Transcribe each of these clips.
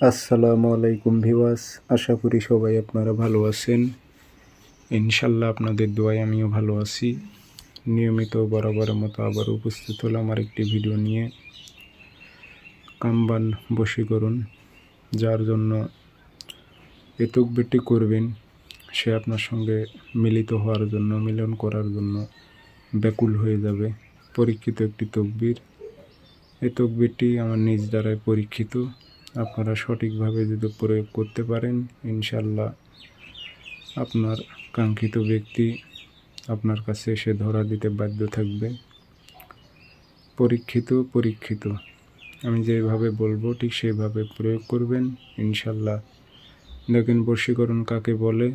আসসালামু আলাইকুম ভিওয়াস আশা করি সবাই আপনারা ভালো আছেন। ইনশাল্লাহ আপনাদের দোয়ায় আমিও ভালো আছি। নিয়মিত বরাবরের মতো আবার উপস্থিত হলাম আর একটি ভিডিও নিয়ে। কামবান বশীকরণ যার জন্য এতক বেটি করবেন, সে আপনার সঙ্গে মিলিত হওয়ার জন্য, মিলন করার জন্য ব্যাকুল হয়ে যাবে। পরীক্ষিত একটি তকবির। এই তকবিরটি আমার নিজ দ্বারাই পরীক্ষিত। আপনারা সঠিকভাবে যদি প্রয়োগ করতে পারেন ইনশাল্লাহ আপনার কাঙ্ক্ষিত ব্যক্তি আপনার কাছে এসে ধরা দিতে বাধ্য থাকবে। পরীক্ষিত পরীক্ষিত। আমি যেভাবে বলব, ঠিক সেইভাবে প্রয়োগ করবেন ইনশাল্লাহ দেখেন, বশীকরণ কাকে বলে?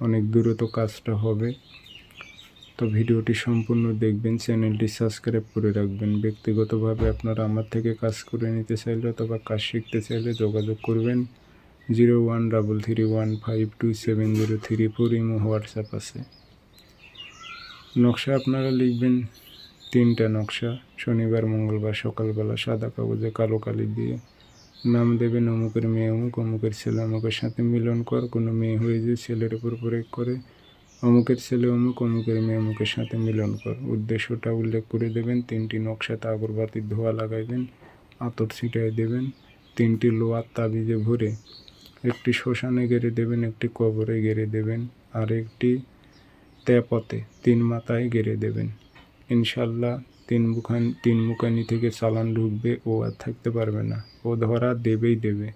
অনেক দ্রুত কাজটা হবে। তো ভিডিওটি সম্পূর্ণ দেখবেন, চ্যানেলটি সাবস্ক্রাইব করে রাখবেন। ব্যক্তিগতভাবে আপনারা আমার থেকে কাজ করে নিতে চাইলে অথবা কাজ শিখতে চাইলে যোগাযোগ করবেন। Zero one double three one five two seven zero three four imo WhatsApp আছে। নকশা আপনারা লিখবেন, তিনটা নকশা, শনিবার, মঙ্গলবার, সকালবেলা, সাদা কাগজে, কালো কালি দিয়ে। নাম দেবেন অমুকের মেয়ে, অমুক অমুকের ছেলে, অমুকের সাথে মিলন কর, কোনো মেয়ে হয়ে যে ছেলের উপর প্রয়োগ করে। অমুকের ছেলে অমুক, অমুকের মেয়ে অমুকের সাথে মিলন কর। উদ্দেশ্যটা উল্লেখ করে দেবেন, তিনটি নকশাতে আগরবাতির ধোয়া লাগাইবেন, আতর ছিটাই দেবেন, তিনটি লোয়ার তাবিজে ভরে একটি শ্মশানে গেড়ে দেবেন, একটি কবরে গেড়ে দেবেন, আর একটি তেপতে তিন মাথায় গেড়ে দেবেন। ইনশাল্লাহ তিন মুখান, তিন মুখানি থেকে চালান ঢুকবে, ও আর থাকতে পারবে না। ও ধরা দেবেই দেবে।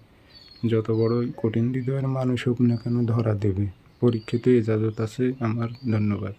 যত বড় কঠিন হৃদয়ের মানুষ হোক না কেন ধরা দেবে। পরীক্ষিত ইজাজত আছে আমার ধন্যবাদ।